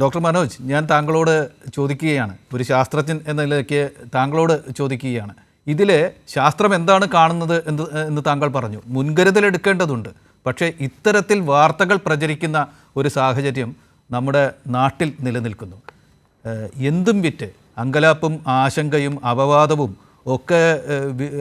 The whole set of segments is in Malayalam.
ഡോക്ടർ മനോജ് ഞാൻ താങ്കളോട് ചോദിക്കുകയാണ്. ഒരു ശാസ്ത്രജ്ഞൻ എന്ന നിലയ്ക്ക് താങ്കളോട് ചോദിക്കുകയാണ്. ഇതിൽ ശാസ്ത്രം എന്താണ് കാണുന്നത് എന്ന് എന്ന് താങ്കൾ പറഞ്ഞു. മുൻകരുതൽ എടുക്കേണ്ടതുണ്ട്. പക്ഷേ ഇത്തരത്തിൽ വാർത്തകൾ പ്രചരിക്കുന്ന ഒരു സാഹചര്യം നമ്മുടെ നാട്ടിൽ നിലനിൽക്കുന്നു. എന്തും വിറ്റ് അങ്കലാപ്പും ആശങ്കയും അപവാദവും ഒക്കെ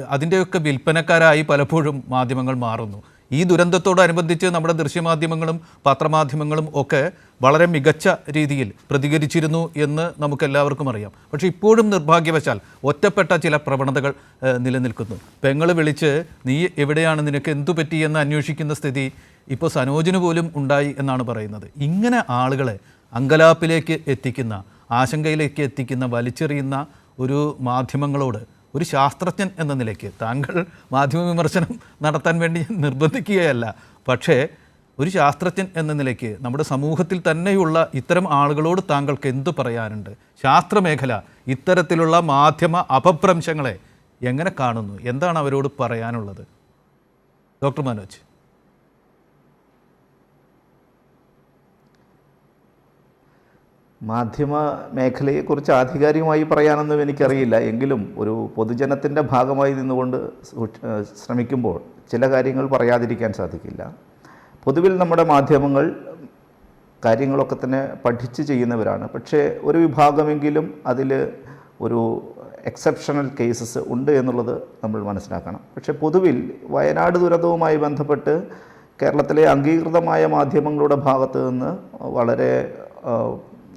അതിന്റെയൊക്കെ വിൽപ്പനക്കാരായി പലപ്പോഴും മാധ്യമങ്ങൾ മാറുന്നു. ഈ ദുരന്തത്തോടനുബന്ധിച്ച് നമ്മുടെ ദൃശ്യമാധ്യമങ്ങളും പത്രമാധ്യമങ്ങളും ഒക്കെ വളരെ മികച്ച രീതിയിൽ പ്രതികരിച്ചിരുന്നു എന്ന് നമുക്കെല്ലാവർക്കും അറിയാം. പക്ഷേ ഇപ്പോഴും നിർഭാഗ്യവശാൽ ഒറ്റപ്പെട്ട ചില പ്രവണതകൾ നിലനിൽക്കുന്നു. പെങ്ങൾ വിളിച്ച് നീ എവിടെയാണ്? നിനക്ക് എന്തു പറ്റി? എന്ന് അന്വേഷിക്കുന്ന സ്ഥിതി ഇപ്പോൾ സനോജിന് പോലും ഉണ്ടായി എന്നാണ് പറയുന്നത്. ഇങ്ങനെ ആളുകളെ അങ്കലാപ്പിലേക്ക് എത്തിക്കുന്ന ആശങ്കയിലേക്ക് എത്തിക്കുന്ന വലിച്ചെറിയുന്ന ഒരു മാധ്യമങ്ങളോട് ഒരു ശാസ്ത്രജ്ഞൻ എന്ന നിലയ്ക്ക് താങ്കൾ മാധ്യമ വിമർശനം നടത്താൻ വേണ്ടി നിർബന്ധിക്കുകയല്ല. പക്ഷേ ഒരു ശാസ്ത്രജ്ഞൻ എന്ന നിലയ്ക്ക് നമ്മുടെ സമൂഹത്തിൽ തന്നെയുള്ള ഇത്തരം ആളുകളോട് താങ്കൾക്ക് എന്തു പറയാനുണ്ട്? ശാസ്ത്രമേഖല ഇത്തരത്തിലുള്ള മാധ്യമ അപഭ്രംശങ്ങളെ എങ്ങനെ കാണുന്നു? എന്താണ് അവരോട് പറയാനുള്ളത്? ഡോക്ടർ മനോജ്. മാധ്യമ മേഖലയെക്കുറിച്ച് ആധികാരികമായി പറയാനൊന്നും എനിക്കറിയില്ല. എങ്കിലും ഒരു പൊതുജനത്തിന്റെ ഭാഗമായി നിന്നുകൊണ്ട് ശ്രമിക്കുമ്പോൾ ചില കാര്യങ്ങൾ പറയാതിരിക്കാൻ സാധിക്കില്ല. പൊതുവിൽ നമ്മുടെ മാധ്യമങ്ങൾ കാര്യങ്ങളൊക്കെ തന്നെ പഠിച്ച് ചെയ്യുന്നവരാണ്. പക്ഷേ ഒരു വിഭാഗമെങ്കിലും അതിൽ ഒരു എക്സെപ്ഷണൽ കേസസ് ഉണ്ട് എന്നുള്ളത് നമ്മൾ മനസ്സിലാക്കണം. പക്ഷേ പൊതുവിൽ വയനാട് ദുരന്തവുമായി ബന്ധപ്പെട്ട് കേരളത്തിലെ അംഗീകൃതമായ മാധ്യമങ്ങളുടെ ഭാഗത്ത് നിന്ന് വളരെ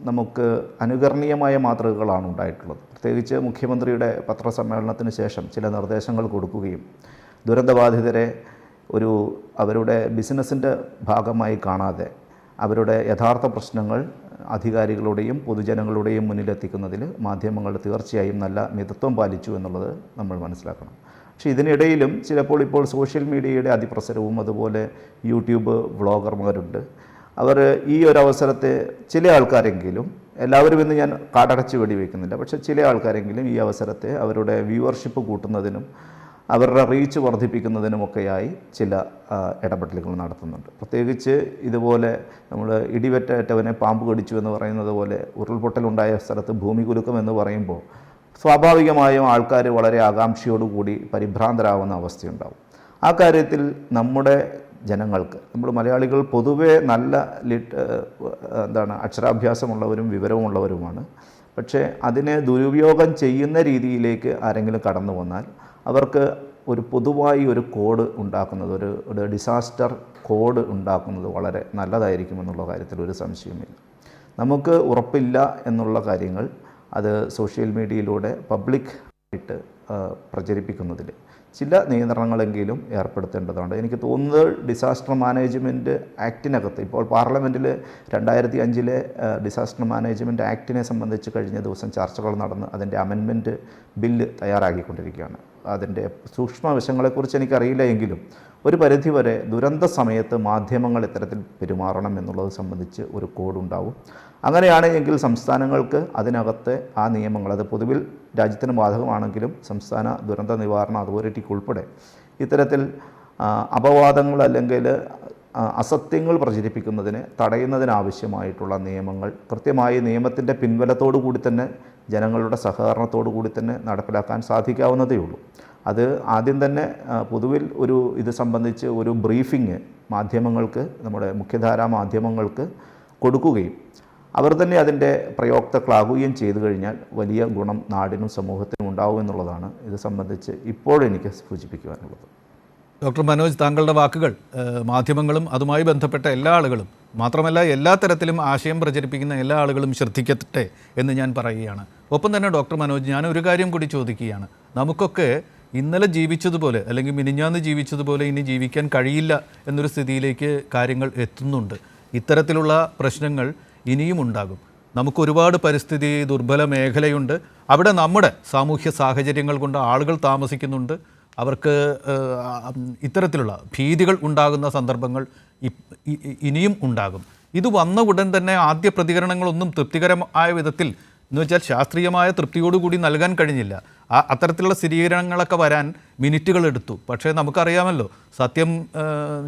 നമുക്ക് അനുകരണീയമായ മാതൃകകളാണ് ഉണ്ടായിട്ടുള്ളത്. പ്രത്യേകിച്ച് മുഖ്യമന്ത്രിയുടെ പത്രസമ്മേളനത്തിന് ശേഷം ചില നിർദ്ദേശങ്ങൾ കൊടുക്കുകയും ദുരന്തബാധിതരെ ഒരു അവരുടെ ബിസിനസ്സിന്റെ ഭാഗമായി കാണാതെ അവരുടെ യഥാർത്ഥ പ്രശ്നങ്ങൾ അധികാരികളുടെയും പൊതുജനങ്ങളുടെയും മുന്നിലെത്തിക്കുന്നതിൽ മാധ്യമങ്ങൾ തീർച്ചയായും നല്ല മിതത്വം പാലിച്ചു എന്നുള്ളത് നമ്മൾ മനസ്സിലാക്കണം. പക്ഷേ ഇതിനിടയിലും ചിലപ്പോൾ ഇപ്പോൾ സോഷ്യൽ മീഡിയയുടെ അതിപ്രസരവും അതുപോലെ യൂട്യൂബ് വ്ളോഗർമാരുണ്ട്. അവർ ഈ ഒരു അവസരത്തെ ചില ആൾക്കാരെങ്കിലും എല്ലാവരും ഇന്ന് ഞാൻ കാടടച്ച് വെടിവെക്കുന്നില്ല പക്ഷെ ചില ആൾക്കാരെങ്കിലും ഈ അവസരത്തെ അവരുടെ വ്യൂവർഷിപ്പ് കൂട്ടുന്നതിനും അവരുടെ റീച്ച് വർദ്ധിപ്പിക്കുന്നതിനുമൊക്കെയായി ചില ഇടപെടലുകൾ നടത്തുന്നുണ്ട്. പ്രത്യേകിച്ച് ഇതുപോലെ നമ്മൾ ഇടിവെറ്റവനെ പാമ്പ് കടിച്ചു എന്ന് പറയുന്നത് പോലെ ഉരുൾപൊട്ടലുണ്ടായ സ്ഥലത്ത് ഭൂമി കുലുക്കം എന്ന് പറയുമ്പോൾ സ്വാഭാവികമായും ആൾക്കാർ വളരെ ആകാംക്ഷയോടുകൂടി പരിഭ്രാന്തരാകുന്ന അവസ്ഥയുണ്ടാവും. ആ കാര്യത്തിൽ നമ്മുടെ ജനങ്ങൾക്ക്. നമ്മൾ മലയാളികൾ പൊതുവേ നല്ല ലിറ്റ് എന്താണ് അക്ഷരാഭ്യാസമുള്ളവരും വിവരമുള്ളവരുമാണ് പക്ഷേ അതിനെ ദുരുപയോഗം ചെയ്യുന്ന രീതിയിലേക്ക് ആരെങ്കിലും കടന്നു വന്നാൽ അവർക്ക് ഒരു പൊതുവായി ഒരു കോഡ് ഉണ്ടാക്കുന്നത് ഒരു ഒരു ഡിസാസ്റ്റർ കോഡ് ഉണ്ടാക്കുന്നത് വളരെ നല്ലതായിരിക്കുമെന്നുള്ള കാര്യത്തിൽ ഒരു സംശയമില്ല നമുക്ക് ഉറപ്പില്ല എന്നുള്ള കാര്യങ്ങൾ അത് സോഷ്യൽ മീഡിയയിലൂടെ പബ്ലിക് ആയിട്ട് പ്രചരിപ്പിക്കുന്നതിൽ ചില നിയന്ത്രണങ്ങളെങ്കിലും ഏർപ്പെടുത്തേണ്ടതുണ്ട്. എനിക്ക് തോന്നുന്നത് ഡിസാസ്റ്റർ മാനേജ്മെന്റ് ആക്ടിനകത്ത് ഇപ്പോൾ പാർലമെന്റിൽ രണ്ടായിരത്തി അഞ്ചിലെ ഡിസാസ്റ്റർ മാനേജ്മെന്റ് ആക്ടിനെ സംബന്ധിച്ച് കഴിഞ്ഞ ദിവസം ചർച്ചകൾ നടന്ന് അതിന്റെ അമെൻമെന്റ് ബില്ല് തയ്യാറാക്കിക്കൊണ്ടിരിക്കുകയാണ്. അതിന്റെ സൂക്ഷ്മ വശങ്ങളെക്കുറിച്ച് എനിക്കറിയില്ല എങ്കിലും ഒരു പരിധിവരെ ദുരന്ത സമയത്ത് മാധ്യമങ്ങൾ ഇത്തരത്തിൽ പെരുമാറണം എന്നുള്ളത് സംബന്ധിച്ച് ഒരു കോഡുണ്ടാവും. അങ്ങനെയാണ് എങ്കിൽ സംസ്ഥാനങ്ങൾക്ക് അതിനകത്തെ ആ നിയമങ്ങൾ അത് പൊതുവിൽ രാജ്യത്തിന് ബാധകമാണെങ്കിലും സംസ്ഥാന ദുരന്ത നിവാരണ അതോറിറ്റിക്ക് ഉൾപ്പെടെ ഇത്തരത്തിൽ അപവാദങ്ങൾ അല്ലെങ്കിൽ അസത്യങ്ങൾ പ്രചരിപ്പിക്കുന്നതിന് തടയുന്നതിനാവശ്യമായിട്ടുള്ള നിയമങ്ങൾ കൃത്യമായി നിയമത്തിന്റെ പിൻബലത്തോടു കൂടി തന്നെ ജനങ്ങളുടെ സഹകരണത്തോടു കൂടി തന്നെ നടപ്പിലാക്കാൻ സാധിക്കാവുന്നതേ ഉള്ളൂ. അത് ആദ്യം തന്നെ പൊതുവിൽ ഒരു ഇത് സംബന്ധിച്ച് ഒരു ബ്രീഫിങ് മാധ്യമങ്ങൾക്ക് നമ്മുടെ മുഖ്യധാരാ മാധ്യമങ്ങൾക്ക് കൊടുക്കുകയും അവർ തന്നെ അതിന്റെ പ്രയോക്താക്കളാകുകയും ചെയ്തു കഴിഞ്ഞാൽ വലിയ ഗുണം നാടിനും സമൂഹത്തിനും ഉണ്ടാവും എന്നുള്ളതാണ് ഇത് സംബന്ധിച്ച് ഇപ്പോഴെനിക്ക് സൂചിപ്പിക്കുവാനുള്ളത്. ഡോക്ടർ മനോജ് താങ്കളുടെ വാക്കുകൾ മാധ്യമങ്ങളും അതുമായി ബന്ധപ്പെട്ട എല്ലാ ആളുകളും മാത്രമല്ല എല്ലാ തരത്തിലും ആശയം പ്രചരിപ്പിക്കുന്ന എല്ലാ ആളുകളും ശ്രദ്ധിക്കട്ടെ എന്ന് ഞാൻ പറയുകയാണ്. ഒപ്പം തന്നെ ഡോക്ടർ മനോജ് ഞാൻ ഒരു കാര്യം കൂടി ചോദിക്കുകയാണ്. നമുക്കൊക്കെ ഇന്നലെ ജീവിച്ചതുപോലെ അല്ലെങ്കിൽ മിനിഞ്ഞാന്ന് ജീവിച്ചതുപോലെ ഇനി ജീവിക്കാൻ കഴിയില്ല എന്നൊരു സ്ഥിതിയിലേക്ക് കാര്യങ്ങൾ എത്തുന്നുണ്ട്. ഇത്തരത്തിലുള്ള പ്രശ്നങ്ങൾ ഇനിയും ഉണ്ടാകും. നമുക്ക് ഒരുപാട് പരിസ്ഥിതി ദുർബല മേഖലയുണ്ട്. അവിടെ നമ്മുടെ സാമൂഹ്യ സാഹചര്യങ്ങൾ കൊണ്ട് ആളുകൾ താമസിക്കുന്നുണ്ട്. അവർക്ക് ഇത്തരത്തിലുള്ള ഭീതികൾ ഉണ്ടാകുന്ന സന്ദർഭങ്ങൾ ഇനിയും ഉണ്ടാകും. ഇത് വന്ന ഉടൻ തന്നെ ആദ്യ പ്രതികരണങ്ങളൊന്നും തൃപ്തികരമായ വിധത്തിൽ എന്ന് വെച്ചാൽ ശാസ്ത്രീയമായ തൃപ്തിയോടുകൂടി നൽകാൻ കഴിഞ്ഞില്ല. ആ അത്തരത്തിലുള്ള സ്ഥിരീകരണങ്ങളൊക്കെ വരാൻ മിനിറ്റുകൾ എടുത്തു. പക്ഷേ നമുക്കറിയാമല്ലോ സത്യം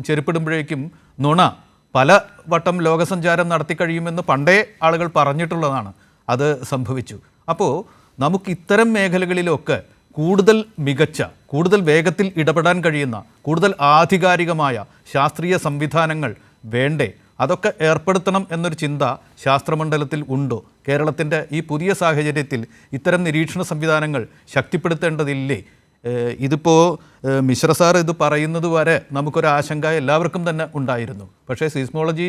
ചെരുപ്പിടുമ്പോഴേക്കും നുണ പല വട്ടം ലോകസഞ്ചാരം നടത്തി കഴിയുമെന്ന് പണ്ടേ ആളുകൾ പറഞ്ഞിട്ടുള്ളതാണ്. അത് സംഭവിച്ചു. അപ്പോൾ നമുക്ക് ഇത്തരം മേഖലകളിലൊക്കെ കൂടുതൽ മികച്ച കൂടുതൽ വേഗത്തിൽ ഇടപെടാൻ കഴിയുന്ന കൂടുതൽ ആധികാരികമായ ശാസ്ത്രീയ സംവിധാനങ്ങൾ വേണ്ടേ? അതൊക്കെ ഏർപ്പെടുത്തണം എന്നൊരു ചിന്ത ശാസ്ത്രമണ്ഡലത്തിൽ ഉണ്ടോ? കേരളത്തിന്റെ ഈ പുതിയ സാഹചര്യത്തിൽ ഇത്തരം നിരീക്ഷണ സംവിധാനങ്ങൾ ശക്തിപ്പെടുത്തേണ്ടതില്ലേ? ഇതിപ്പോൾ മിശ്ര സാർ ഇത് പറയുന്നത് വരെ നമുക്കൊരു ആശങ്ക എല്ലാവർക്കും തന്നെ ഉണ്ടായിരുന്നു. പക്ഷേ സീസ്മോളജി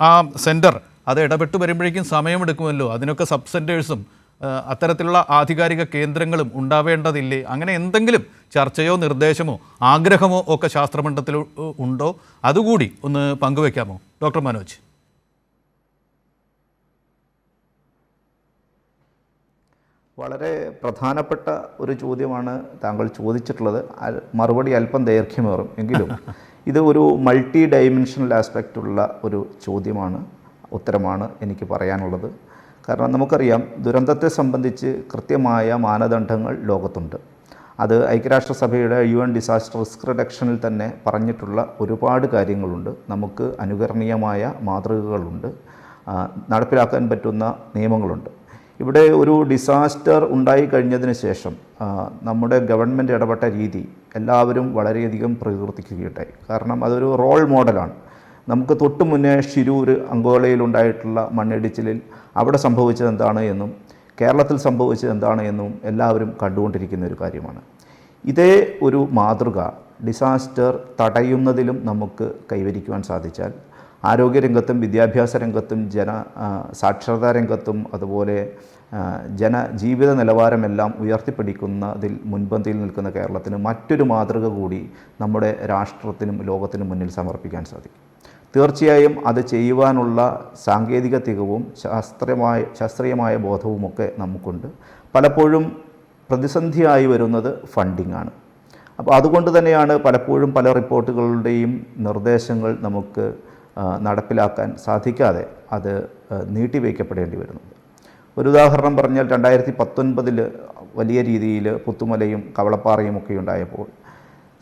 ആ സെന്റർ അത് ഇടപെട്ട് വരുമ്പോഴേക്കും സമയമെടുക്കുമല്ലോ. അതിനൊക്കെ സബ് സെന്റേഴ്സും അത്തരത്തിലുള്ള ആധികാരിക കേന്ദ്രങ്ങളും ഉണ്ടാവേണ്ടതില്ലേ? അങ്ങനെ എന്തെങ്കിലും ചർച്ചയോ നിർദ്ദേശമോ ആഗ്രഹമോ ഒക്കെ ശാസ്ത്രമണ്ഡലത്തിൽ ഉണ്ടോ? അതുകൂടി ഒന്ന് പങ്കുവെക്കാമോ? ഡോക്ടർ മനോജ്. വളരെ പ്രധാനപ്പെട്ട ഒരു ചോദ്യമാണ് താങ്കൾ ചോദിച്ചിട്ടുള്ളത്. മറുപടി അല്പം ദൈർഘ്യമേറും. എങ്കിലും ഇത് ഒരു മൾട്ടി ഡൈമെൻഷണൽ ആസ്പെക്റ്റുള്ള ഒരു ചോദ്യമാണ് ഉത്തരമാണ് എനിക്ക് പറയാനുള്ളത്. കാരണം നമുക്കറിയാം ദുരന്തത്തെ സംബന്ധിച്ച് കൃത്യമായ മാനദണ്ഡങ്ങൾ ലോകത്തുണ്ട്. അത് ഐക്യരാഷ്ട്രസഭയുടെ യു എൻ ഡിസാസ്റ്റർ റിസ്ക് റിഡക്ഷനിൽ തന്നെ പറഞ്ഞിട്ടുള്ള ഒരുപാട് കാര്യങ്ങളുണ്ട്. നമുക്ക് അനുകരണീയമായ മാതൃകകളുണ്ട്. നടപ്പിലാക്കാൻ പറ്റുന്ന നിയമങ്ങളുണ്ട്. ഇവിടെ ഒരു ഡിസാസ്റ്റർ ഉണ്ടായി കഴിഞ്ഞതിന് ശേഷം നമ്മുടെ ഗവൺമെന്റ് ഇടപെട്ട രീതി എല്ലാവരും വളരെയധികം പ്രകീർത്തിക്കുകയുണ്ടായി. കാരണം അതൊരു റോൾ മോഡലാണ്. നമുക്ക് തൊട്ടു മുന്നേ ഷിരൂർ അങ്കോളയിലുണ്ടായിട്ടുള്ള മണ്ണിടിച്ചിലിൽ അവിടെ സംഭവിച്ചത് എന്താണ് എന്നും കേരളത്തിൽ സംഭവിച്ചത് എന്താണ് എന്നും എല്ലാവരും കണ്ടുകൊണ്ടിരിക്കുന്ന ഒരു കാര്യമാണ്. ഇതേ ഒരു മാതൃക ഡിസാസ്റ്റർ തടയുന്നതിലും നമുക്ക് കൈവരിക്കുവാൻ സാധിച്ചാൽ ആരോഗ്യരംഗത്തും വിദ്യാഭ്യാസ രംഗത്തും ജന സാക്ഷരതാ രംഗത്തും അതുപോലെ ജന ജീവിത നിലവാരമെല്ലാം ഉയർത്തിപ്പിടിക്കുന്നതിൽ മുൻപന്തിയിൽ നിൽക്കുന്ന കേരളത്തിന് മറ്റൊരു മാതൃക കൂടി നമ്മുടെ രാഷ്ട്രത്തിനും ലോകത്തിനും മുന്നിൽ സമർപ്പിക്കാൻ സാധിക്കും. തീർച്ചയായും അത് ചെയ്യുവാനുള്ള സാങ്കേതിക തികവും ശാസ്ത്രീയമായ ശാസ്ത്രീയമായ ബോധവുമൊക്കെ നമുക്കുണ്ട്. പലപ്പോഴും പ്രതിസന്ധിയായി വരുന്നത് ഫണ്ടിങ്ങാണ്. അപ്പോൾ അതുകൊണ്ട് തന്നെയാണ് പലപ്പോഴും പല റിപ്പോർട്ടുകളുടെയും നിർദ്ദേശങ്ങൾ നമുക്ക് നടപ്പിലാക്കാൻ സാധിക്കാതെ അത് നീട്ടിവയ്ക്കപ്പെടേണ്ടി വരുന്നത്. ഒരു ഉദാഹരണം പറഞ്ഞാൽ രണ്ടായിരത്തി പത്തൊൻപതിൽ വലിയ രീതിയിൽ പുത്തുമലയും കവളപ്പാറയും ഒക്കെ ഉണ്ടായപ്പോൾ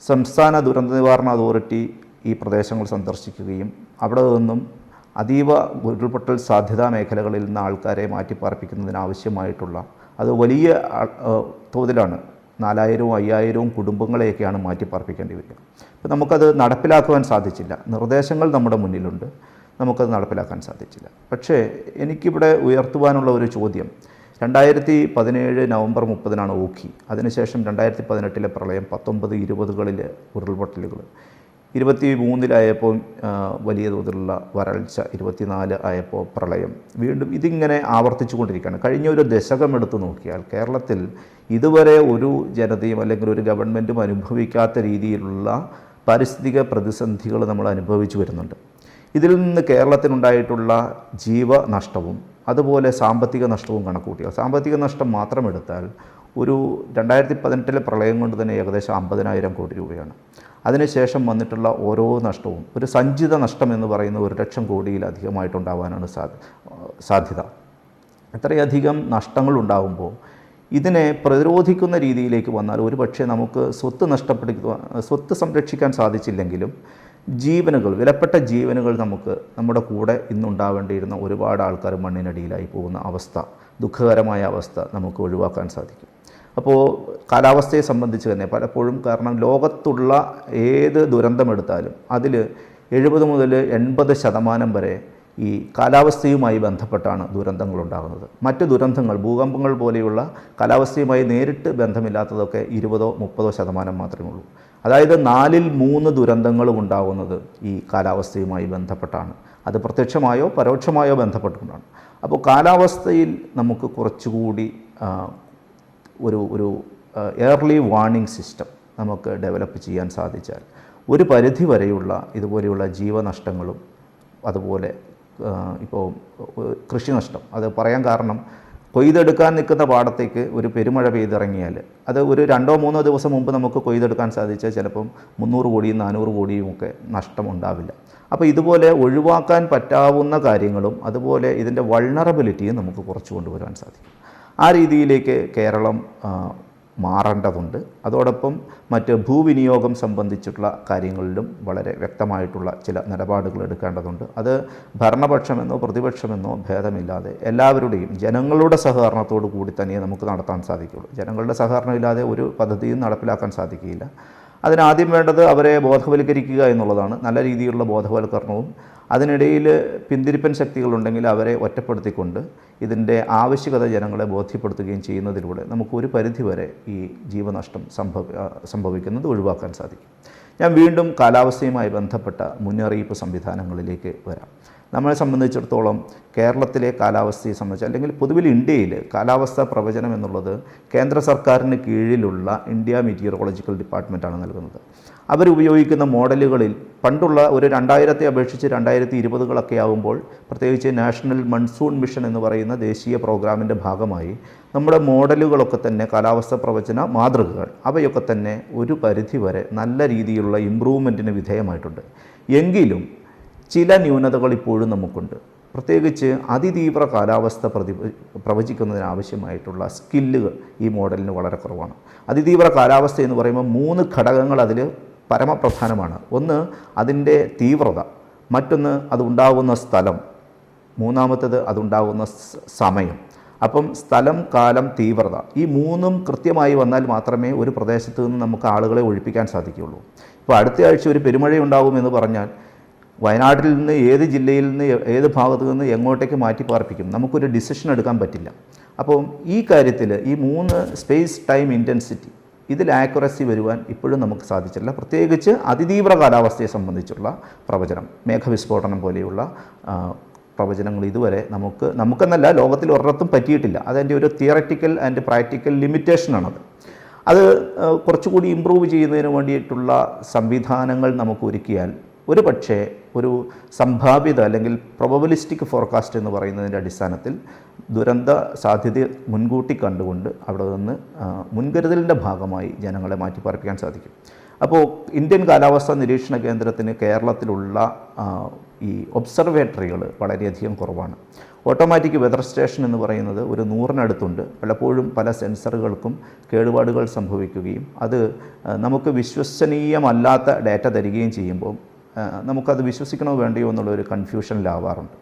സംസ്ഥാന ദുരന്ത നിവാരണ അതോറിറ്റി ഈ പ്രദേശങ്ങൾ സന്ദർശിക്കുകയും അവിടെ നിന്നും അതീവ ഉരുൾപൊട്ടൽ സാധ്യതാ മേഖലകളിൽ നിന്ന് ആൾക്കാരെ മാറ്റിപ്പാർപ്പിക്കുന്നതിനാവശ്യമായിട്ടുള്ള അത് വലിയ തോതിലാണ്. നാലായിരവും അയ്യായിരവും കുടുംബങ്ങളെയൊക്കെയാണ് മാറ്റിപ്പാർപ്പിക്കേണ്ടി വരിക. അപ്പോൾ നമുക്കത് നടപ്പിലാക്കുവാൻ സാധിച്ചില്ല. നിർദ്ദേശങ്ങൾ നമ്മുടെ മുന്നിലുണ്ട്. നമുക്കത് നടപ്പിലാക്കാൻ സാധിച്ചില്ല. പക്ഷേ എനിക്കിവിടെ ഉയർത്തുവാനുള്ള ഒരു ചോദ്യം. രണ്ടായിരത്തി പതിനേഴ് നവംബർ മുപ്പതിനാണ് ഓഖി അതിനുശേഷം രണ്ടായിരത്തി പതിനെട്ടിലെ പ്രളയം പത്തൊമ്പത് ഇരുപതുകളിലെ ഉരുൾപൊട്ടലുകൾ. ഇരുപത്തി മൂന്നിലായപ്പോൾ വലിയ തോതിലുള്ള വരൾച്ച ഇരുപത്തിനാല് ആയപ്പോൾ പ്രളയം. വീണ്ടും ഇതിങ്ങനെ ആവർത്തിച്ചു കൊണ്ടിരിക്കുകയാണ് കഴിഞ്ഞ ഒരു ദശകം എടുത്തു നോക്കിയാൽ കേരളത്തിൽ ഇതുവരെ ഒരു ജനതയും അല്ലെങ്കിൽ ഒരു ഗവൺമെന്റും അനുഭവിക്കാത്ത രീതിയിലുള്ള പാരിസ്ഥിതിക പ്രതിസന്ധികൾ നമ്മൾ അനുഭവിച്ചു വരുന്നുണ്ട്. ഇതിൽ നിന്ന് കേരളത്തിനുണ്ടായിട്ടുള്ള ജീവനഷ്ടവും അതുപോലെ സാമ്പത്തിക നഷ്ടവും കണക്കൂട്ടിയാൽ സാമ്പത്തിക നഷ്ടം മാത്രം എടുത്താൽ ഒരു രണ്ടായിരത്തി പതിനെട്ടിലെ പ്രളയം കൊണ്ട് തന്നെ ഏകദേശം അമ്പതിനായിരം കോടി രൂപയാണ്. അതിനുശേഷം വന്നിട്ടുള്ള ഓരോ നഷ്ടവും ഒരു സഞ്ചിത നഷ്ടം എന്ന് പറയുന്ന ഒരു ലക്ഷം കോടിയിലധികമായിട്ടുണ്ടാവാനാണ് സാധ്യ സാധ്യത. ഇത്രയധികം നഷ്ടങ്ങൾ ഉണ്ടാകുമ്പോൾ ഇതിനെ പ്രതിരോധിക്കുന്ന രീതിയിലേക്ക് വന്നാൽ ഒരു പക്ഷേ നമുക്ക് സ്വത്ത് നഷ്ടപ്പെടുത്തുക സ്വത്ത് സംരക്ഷിക്കാൻ സാധിച്ചില്ലെങ്കിലും ജീവനുകൾ വിലപ്പെട്ട ജീവനുകൾ നമുക്ക് നമ്മുടെ കൂടെ ഇന്നുണ്ടാവേണ്ടിയിരുന്ന ഒരുപാട് ആൾക്കാർ മണ്ണിനടിയിലായി പോകുന്ന അവസ്ഥ ദുഃഖകരമായ അവസ്ഥ നമുക്ക് ഒഴിവാക്കാൻ സാധിക്കും. അപ്പോൾ കാലാവസ്ഥയെ സംബന്ധിച്ച് തന്നെ പലപ്പോഴും കാരണം ലോകത്തുള്ള ഏത് ദുരന്തമെടുത്താലും അതിൽ എഴുപത് മുതൽ എൺപത് ശതമാനം വരെ ഈ കാലാവസ്ഥയുമായി ബന്ധപ്പെട്ടാണ് ദുരന്തങ്ങൾ ഉണ്ടാകുന്നത് മറ്റ് ദുരന്തങ്ങൾ ഭൂകമ്പങ്ങൾ പോലെയുള്ള കാലാവസ്ഥയുമായി നേരിട്ട് ബന്ധമില്ലാത്തതൊക്കെ ഇരുപതോ മുപ്പതോ ശതമാനം മാത്രമേ ഉള്ളൂ. അതായത് നാലിൽ മൂന്ന് ദുരന്തങ്ങളും ഉണ്ടാകുന്നത് ഈ കാലാവസ്ഥയുമായി ബന്ധപ്പെട്ടാണ്. അത് പ്രത്യക്ഷമായോ പരോക്ഷമായോ ബന്ധപ്പെട്ടുകൊണ്ടാണ്. അപ്പോൾ കാലാവസ്ഥയിൽ നമുക്ക് കുറച്ചുകൂടി ഒരു ഒരു എയർലി വാർണിംഗ് സിസ്റ്റം നമുക്ക് ഡെവലപ്പ് ചെയ്യാൻ സാധിച്ചാൽ ഒരു പരിധി വരെയുള്ള ഇതുപോലെയുള്ള ജീവനഷ്ടങ്ങളും അതുപോലെ ഇപ്പോൾ കൃഷിനഷ്ടം അത് പറയാൻ കാരണം കൊയ്തെടുക്കാൻ നിൽക്കുന്ന പാടത്തേക്ക് ഒരു പെരുമഴ പെയ്തിറങ്ങിയാൽ അത് ഒരു രണ്ടോ മൂന്നോ ദിവസം മുമ്പ് നമുക്ക് കൊയ്തെടുക്കാൻ സാധിച്ചാൽ ചിലപ്പം മുന്നൂറ് കോടിയും നാനൂറ് കോടിയും ഒക്കെ നഷ്ടം ഉണ്ടാവില്ല. അപ്പോൾ ഇതുപോലെ ഒഴിവാക്കാൻ പറ്റാവുന്ന കാര്യങ്ങളും അതുപോലെ ഇതിന്റെ വൾണറബിലിറ്റിയും നമുക്ക് കുറച്ച് കൊണ്ടുവരാൻ സാധിക്കും. ആ രീതിയിലേക്ക് കേരളം മാറേണ്ടതുണ്ട്. അതോടൊപ്പം മറ്റ് ഭൂവിനിയോഗം സംബന്ധിച്ചിട്ടുള്ള കാര്യങ്ങളിലും വളരെ വ്യക്തമായിട്ടുള്ള ചില നിലപാടുകൾ എടുക്കേണ്ടതുണ്ട്. അത് ഭരണപക്ഷമെന്നോ പ്രതിപക്ഷമെന്നോ ഭേദമില്ലാതെ എല്ലാവരുടെയും ജനങ്ങളുടെ സഹകരണത്തോടു കൂടി തന്നെ നമുക്ക് നടത്താൻ സാധിക്കുള്ളൂ ജനങ്ങളുടെ സഹകരണമില്ലാതെ ഒരു പദ്ധതിയും നടപ്പിലാക്കാൻ സാധിക്കുകയില്ല. അതിനാദ്യം വേണ്ടത് അവരെ ബോധവൽക്കരിക്കുക എന്നുള്ളതാണ്. നല്ല രീതിയിലുള്ള ബോധവൽക്കരണവും അതിനിടയിൽ പിന്തിരിപ്പൻ ശക്തികളുണ്ടെങ്കിൽ അവരെ ഒറ്റപ്പെടുത്തിക്കൊണ്ട് ഇതിന്റെ ആവശ്യകത ജനങ്ങളെ ബോധ്യപ്പെടുത്തുകയും ചെയ്യുന്നതിലൂടെ നമുക്ക് ഒരു പരിധിവരെ ഈ ജീവനഷ്ടം സംഭവ സംഭവിക്കുന്നത് ഒഴിവാക്കാൻ സാധിക്കും. ഞാൻ വീണ്ടും കാലാവസ്ഥയുമായി ബന്ധപ്പെട്ട മുന്നറിയിപ്പ് സംവിധാനങ്ങളിലേക്ക് വരാം. നമ്മളെ സംബന്ധിച്ചിടത്തോളം കേരളത്തിലെ കാലാവസ്ഥയെ സംബന്ധിച്ച് അല്ലെങ്കിൽ പൊതുവിൽ ഇന്ത്യയിൽ കാലാവസ്ഥാ പ്രവചനം എന്നുള്ളത് കേന്ദ്ര സർക്കാരിന് കീഴിലുള്ള ഇന്ത്യ മീറ്റിയറോളജിക്കൽ ഡിപ്പാർട്ട്മെന്റാണ് നൽകുന്നത്. അവരുപയോഗിക്കുന്ന മോഡലുകളിൽ പണ്ടുള്ള ഒരു രണ്ടായിരത്തെ അപേക്ഷിച്ച് രണ്ടായിരത്തി ഇരുപതുകളൊക്കെ ആകുമ്പോൾ പ്രത്യേകിച്ച് നാഷണൽ മൺസൂൺ മിഷൻ എന്ന് പറയുന്ന ദേശീയ പ്രോഗ്രാമിന്റെ ഭാഗമായി നമ്മുടെ മോഡലുകളൊക്കെ തന്നെ കാലാവസ്ഥ പ്രവചന മാതൃകകൾ. അവയൊക്കെ തന്നെ ഒരു പരിധിവരെ നല്ല രീതിയിലുള്ള ഇമ്പ്രൂവ്മെന്റിന് വിധേയമായിട്ടുണ്ട്. എങ്കിലും ചില ന്യൂനതകൾ ഇപ്പോഴും നമുക്കുണ്ട്. പ്രത്യേകിച്ച് അതിതീവ്ര കാലാവസ്ഥ പ്രതി പ്രവചിക്കുന്നതിനാവശ്യമായിട്ടുള്ള സ്കില്ലുകൾ ഈ മോഡലിന് വളരെ കുറവാണ്. അതിതീവ്ര കാലാവസ്ഥ എന്ന് പറയുമ്പോൾ മൂന്ന് ഘടകങ്ങൾ അതിൽ പരമപ്രധാനമാണ്. ഒന്ന് അതിന്റെ തീവ്രത. മറ്റൊന്ന് അതുണ്ടാകുന്ന സ്ഥലം. മൂന്നാമത്തേത് അതുണ്ടാകുന്ന സമയം. അപ്പം സ്ഥലം കാലം തീവ്രത. ഈ മൂന്നും കൃത്യമായി വന്നാൽ മാത്രമേ ഒരു പ്രദേശത്ത് നിന്ന് നമുക്ക് ആളുകളെ ഒഴിപ്പിക്കാൻ സാധിക്കുകയുള്ളൂ. ഇപ്പോൾ അടുത്ത ആഴ്ച ഒരു പെരുമഴ ഉണ്ടാകുമെന്ന് പറഞ്ഞാൽ വയനാട്ടിൽ നിന്ന് ഏത് ജില്ലയിൽ നിന്ന് ഏത് ഭാഗത്തു നിന്ന് എങ്ങോട്ടേക്ക് മാറ്റി പാർപ്പിക്കും. നമുക്കൊരു ഡിസിഷൻ എടുക്കാൻ പറ്റില്ല. അപ്പം ഈ കാര്യത്തിൽ ഈ മൂന്ന് സ്പേസ് ടൈം ഇന്റൻസിറ്റി ഇതിൽ ആക്യുറസി വരുവാൻ ഇപ്പോഴും നമുക്ക് സാധിച്ചിട്ടില്ല. പ്രത്യേകിച്ച് അതിതീവ്ര കാലാവസ്ഥയെ സംബന്ധിച്ചുള്ള പ്രവചനം മേഘവിസ്ഫോടനം പോലെയുള്ള പ്രവചനങ്ങൾ ഇതുവരെ നമുക്ക് നമുക്കെന്നല്ല ലോകത്തിൽ ഒരിടത്തും പറ്റിയിട്ടില്ല. അതെന്റെ ഒരു തിയററ്റിക്കൽ ആൻഡ് പ്രാക്ടിക്കൽ ലിമിറ്റേഷനാണത് അത് കുറച്ചുകൂടി ഇമ്പ്രൂവ് ചെയ്യുന്നതിന് വേണ്ടിയിട്ടുള്ള സംവിധാനങ്ങൾ നമുക്ക് ഒരുക്കിയാൽ ഒരു പക്ഷേ ഒരു സംഭാവ്യത അല്ലെങ്കിൽ പ്രൊബബലിസ്റ്റിക് ഫോർകാസ്റ്റ് എന്ന് പറയുന്നതിന്റെ അടിസ്ഥാനത്തിൽ ദുരന്ത സാധ്യത മുൻകൂട്ടി കണ്ടുകൊണ്ട് അവിടെ നിന്ന് മുൻകരുതലിന്റെ ഭാഗമായി ജനങ്ങളെ മാറ്റിപ്പാർപ്പിക്കാൻ സാധിക്കും. അപ്പോൾ ഇന്ത്യൻ കാലാവസ്ഥാ നിരീക്ഷണ കേന്ദ്രത്തിന് കേരളത്തിലുള്ള ഈ ഒബ്സർവേറ്ററികൾ വളരെയധികം കുറവാണ്. ഓട്ടോമാറ്റിക് വെതർ സ്റ്റേഷൻ എന്ന് പറയുന്നത് ഒരു നൂറിനടുത്തുണ്ട്. പലപ്പോഴും പല സെൻസറുകൾക്കും കേടുപാടുകൾ സംഭവിക്കുകയും അത് നമുക്ക് വിശ്വസനീയമല്ലാത്ത ഡാറ്റ തരികയും ചെയ്യുമ്പോൾ നമുക്കത് വിശ്വസിക്കണോ വേണ്ടയോ എന്നുള്ള ഒരു കൺഫ്യൂഷനിലാവാറുണ്ട്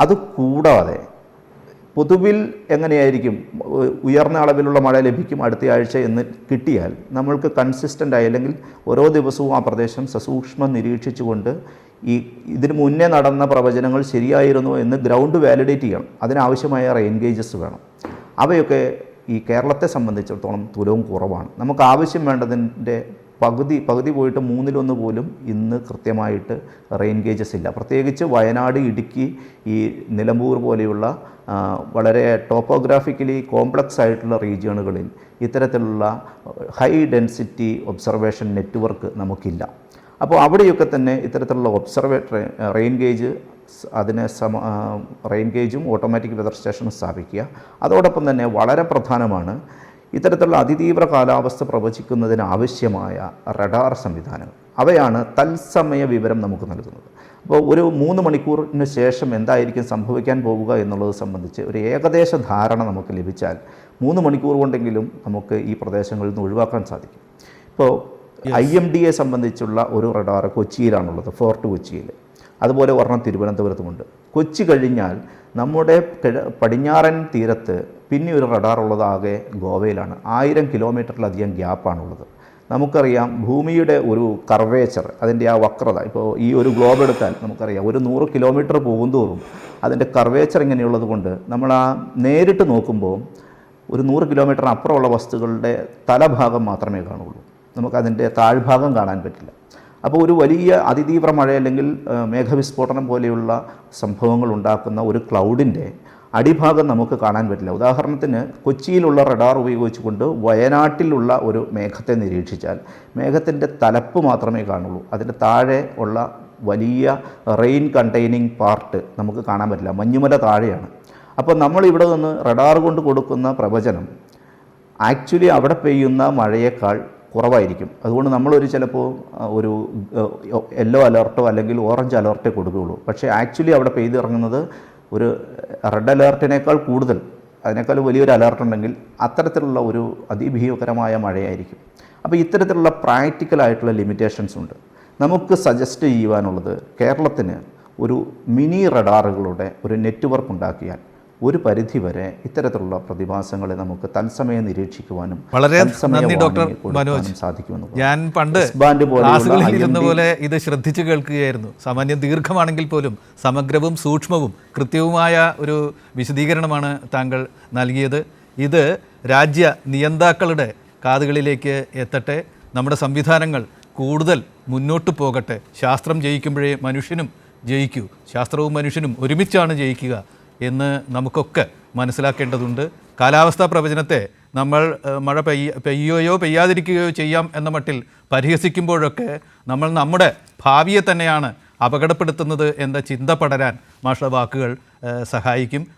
അത് കൂടാതെ പൊതുവിൽ എങ്ങനെയായിരിക്കും ഉയർന്ന അളവിലുള്ള മഴ ലഭിക്കും അടുത്ത ആഴ്ച എന്ന് കിട്ടിയാൽ നമ്മൾക്ക് കൺസിസ്റ്റന്റ് ആയി അല്ലെങ്കിൽ ഓരോ ദിവസവും ആ പ്രദേശം സസൂക്ഷ്മം നിരീക്ഷിച്ചുകൊണ്ട് ഈ ഇതിനു മുന്നേ നടന്ന പ്രവചനങ്ങൾ ശരിയായിരുന്നു എന്ന് ഗ്രൗണ്ട് വാലിഡേറ്റ് ചെയ്യണം. അതിനാവശ്യമായ റെയിൻ ഗേജസ് വേണം. അവയൊക്കെ ഈ കേരളത്തെ സംബന്ധിച്ചിടത്തോളം തുലവും കുറവാണ്. നമുക്ക് ആവശ്യം വേണ്ടതിന്റെ പകുതി പകുതി പോയിട്ട് മൂന്നിലൊന്ന് പോലും ഇന്ന് കൃത്യമായിട്ട് റെയിൻ ഗേജസ് ഇല്ല. പ്രത്യേകിച്ച് വയനാട് ഇടുക്കി ഈ നിലമ്പൂർ പോലെയുള്ള വളരെ ടോപ്പോഗ്രാഫിക്കലി കോംപ്ലക്സ് ആയിട്ടുള്ള റീജിയണുകളിൽ ഇത്തരത്തിലുള്ള ഹൈ ഡെൻസിറ്റി ഒബ്സർവേഷൻ നെറ്റ്വർക്ക് നമുക്കില്ല. അപ്പോൾ അവിടെയൊക്കെ തന്നെ ഇത്തരത്തിലുള്ള ഒബ്സർവേ റെയിൻ ഗേജ് അതിനെ സമ റെയിൻ ഗേജും ഓട്ടോമാറ്റിക് വെതർ സ്റ്റേഷനും സ്ഥാപിക്കുക. അതോടൊപ്പം തന്നെ വളരെ പ്രധാനമാണ് ഇത്തരത്തിലുള്ള അതിതീവ്ര കാലാവസ്ഥ പ്രവചിക്കുന്നതിന് ആവശ്യമായ റഡാർ സംവിധാനങ്ങൾ. അവയാണ് തത്സമയ വിവരം നമുക്ക് നൽകുന്നത്. അപ്പോൾ ഒരു മൂന്ന് മണിക്കൂറിന് ശേഷം എന്തായിരിക്കും സംഭവിക്കാൻ പോവുക എന്നുള്ളത് സംബന്ധിച്ച് ഒരു ഏകദേശ ധാരണ നമുക്ക് ലഭിച്ചാൽ മൂന്ന് മണിക്കൂർ കൊണ്ടെങ്കിലും നമുക്ക് ഈ പ്രദേശങ്ങളിൽ നിന്ന് ഒഴിവാക്കാൻ സാധിക്കും. ഇപ്പോൾ ഐ എം ഡിയെ സംബന്ധിച്ചുള്ള ഒരു റഡാർ കൊച്ചിയിലാണുള്ളത് ഫോർട്ട് കൊച്ചിയിൽ. അതുപോലെ ഒരെണ്ണം തിരുവനന്തപുരത്തുമുണ്ട്. കൊച്ചി കഴിഞ്ഞാൽ നമ്മുടെ പടിഞ്ഞാറൻ തീരത്ത് പിന്നെ ഒരു റഡാർ ഉള്ളത് ആകെ ഗോവയിലാണ്. ആയിരം കിലോമീറ്ററിലധികം ഗ്യാപ്പാണുള്ളത് നമുക്കറിയാം ഭൂമിയുടെ ഒരു കർവേച്ചർ അതിന്റെ ആ വക്രത ഇപ്പോൾ ഈ ഒരു ഗ്ലോബ് എടുത്താൽ നമുക്കറിയാം ഒരു നൂറ് കിലോമീറ്റർ പോകുന്തോറും അതിന്റെ കർവേച്ചർ ഇങ്ങനെയുള്ളത് കൊണ്ട് നമ്മൾ ആ നേരിട്ട് നോക്കുമ്പോൾ ഒരു നൂറ് കിലോമീറ്ററിന് അപ്പുറമുള്ള വസ്തുക്കളുടെ തലഭാഗം മാത്രമേ കാണുള്ളൂ നമുക്കതിന്റെ താഴ്ഭാഗം കാണാൻ പറ്റില്ല. അപ്പോൾ ഒരു വലിയ അതിതീവ്ര മഴ അല്ലെങ്കിൽ മേഘവിസ്ഫോടനം പോലെയുള്ള സംഭവങ്ങൾ ഉണ്ടാക്കുന്ന ഒരു ക്ലൗഡിന്റെ അടിഭാഗം നമുക്ക് കാണാൻ പറ്റില്ല. ഉദാഹരണത്തിന് കൊച്ചിയിലുള്ള റഡാർ ഉപയോഗിച്ചുകൊണ്ട് വയനാട്ടിലുള്ള ഒരു മേഘത്തെ നിരീക്ഷിച്ചാൽ മേഘത്തിന്റെ തലപ്പ് മാത്രമേ കാണുള്ളൂ. അതിന്റെ താഴെ ഉള്ള വലിയ റെയിൻ കണ്ടെയ്നിങ് പാർട്ട് നമുക്ക് കാണാൻ പറ്റില്ല. മഞ്ഞുമല താഴെയാണ്. അപ്പോൾ നമ്മൾ ഇവിടെ നിന്ന് റഡാർ കൊണ്ട് കൊടുക്കുന്ന പ്രവചനം ആക്ച്വലി അവിടെ പെയ്യുന്ന മഴയേക്കാൾ കുറവായിരിക്കും. അതുകൊണ്ട് നമ്മളൊരു ചിലപ്പോൾ ഒരു യെല്ലോ അലേർട്ടോ അല്ലെങ്കിൽ ഓറഞ്ച് അലേർട്ടേ കൊടുക്കുകയുള്ളൂ. പക്ഷേ ആക്ച്വലി അവിടെ പെയ്തിറങ്ങുന്നത് ഒരു റെഡ് അലേർട്ടിനേക്കാൾ കൂടുതൽ അതിനേക്കാൾ വലിയൊരു അലർട്ട് ഉണ്ടെങ്കിൽ അത്തരത്തിലുള്ള ഒരു അതിഭീകരമായ മഴയായിരിക്കും. അപ്പോൾ ഇത്തരത്തിലുള്ള പ്രാക്ടിക്കലായിട്ടുള്ള ലിമിറ്റേഷൻസ് ഉണ്ട്. നമുക്ക് സജസ്റ്റ് ചെയ്യുവാനുള്ളത് കേരളത്തിന് ഒരു മിനി റഡാറുകളുടെ ഒരു നെറ്റ്വർക്ക് ഉണ്ടാക്കിയാൽ ഒരു പരിധിവരെ ഇത്തരത്തിലുള്ള പ്രതിഭാസങ്ങളെ നമുക്ക് തത്സമയം നിരീക്ഷിക്കുവാനും വളരെ നന്ദി ഡോക്ടർ മനോജ്. സാധിക്കുമെന്ന് ഞാൻ പണ്ട് ഇരുന്ന പോലെ ഇത് ശ്രദ്ധിച്ചു കേൾക്കുകയായിരുന്നു. സാമാന്യം ദീർഘമാണെങ്കിൽ പോലും സമഗ്രവും സൂക്ഷ്മവും കൃത്യവുമായ ഒരു വിശദീകരണമാണ് താങ്കൾ നൽകിയത്. ഇത് രാജ്യ നിയന്താക്കളുടെ കാതുകളിലേക്ക് എത്തട്ടെ. നമ്മുടെ സംവിധാനങ്ങൾ കൂടുതൽ മുന്നോട്ട് പോകട്ടെ. ശാസ്ത്രം ജയിക്കുമ്പോഴേ മനുഷ്യനും ജയിക്കൂ. ശാസ്ത്രവും മനുഷ്യനും ഒരുമിച്ചാണ് ജയിക്കുക. എന്ന് നമുക്കൊക്കെ മനസ്സിലാക്കേണ്ടതുണ്ട്. കാലാവസ്ഥാ പ്രവചനത്തെ നമ്മൾ മഴ പെയ്യ പെയ്യുകയോ പെയ്യാതിരിക്കുകയോ ചെയ്യാം എന്ന മട്ടിൽ പരിഹസിക്കുമ്പോഴൊക്കെ നമ്മൾ നമ്മുടെ ഭാവിയെ തന്നെയാണ് അപകടപ്പെടുത്തുന്നത് എന്ന ചിന്ത പടരാൻ മാഷ വാക്കുകൾ സഹായിക്കും.